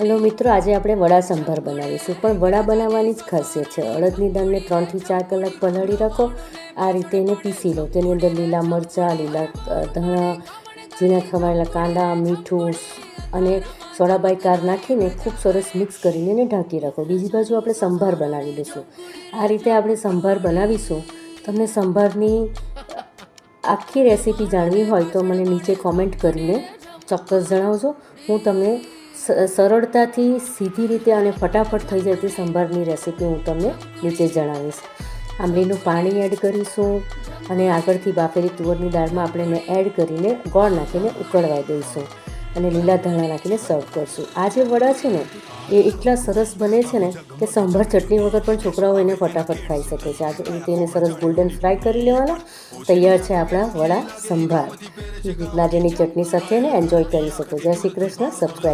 Hello મિત્રો, આજે આપણે વડા સંભાર બનાવીશું. પણ વડા બનાવવાની જ ખાસિયત છે. અડદની દાળને ત્રણથી ચાર કલાક પલાળી રાખો. આ રીતે એને પીસી લો. તેની અંદર લીલા મરચાં, લીલા ધણા, ઝીણા ખવાયેલા કાંદા, મીઠું અને સોડાબાઈ કાર નાખીને ખૂબ સરસ મિક્સ કરીને એને ઢાંકી રાખો. બીજી બાજુ આપણે સંભાર બનાવી લઈશું આ રીતે આપણે સંભાર બનાવીશું. તમને સંભારની આખી રેસીપી જાણવી હોય તો મને નીચે કોમેન્ટ કરીને ચોક્કસ જણાવજો. હું તમને સરળતાથી સીધી રીતે અને ફટાફટ થઈ જતી સંભારની રેસીપી હું તમને નીચે જણાવીશ. આંબલીનું પાણી એડ કરીશું અને આગળથી બાફેલી તુવરની દાળમાં આપણે એને એડ કરીને ગોળ નાખીને ઉકળવા દઈશું અને લીલા ધાણા નાખીને સર્વ કરશું. આ જે વડા છે ને, એ એટલા સરસ બને છે ને કે સંભાર ચટણી વગર પણ છોકરાઓ એને ફટાફટ ખાઈ શકે છે. આ રીતે એને સરસ ગોલ્ડન ફ્રાય કરી લેવાના. તૈયાર છે આપણા વડા સંભાર. નારિયેળની ચટણી સાથે એને એન્જોય કરી શકો. જય શ્રી કૃષ્ણ. સબસ્ક્રાઈબ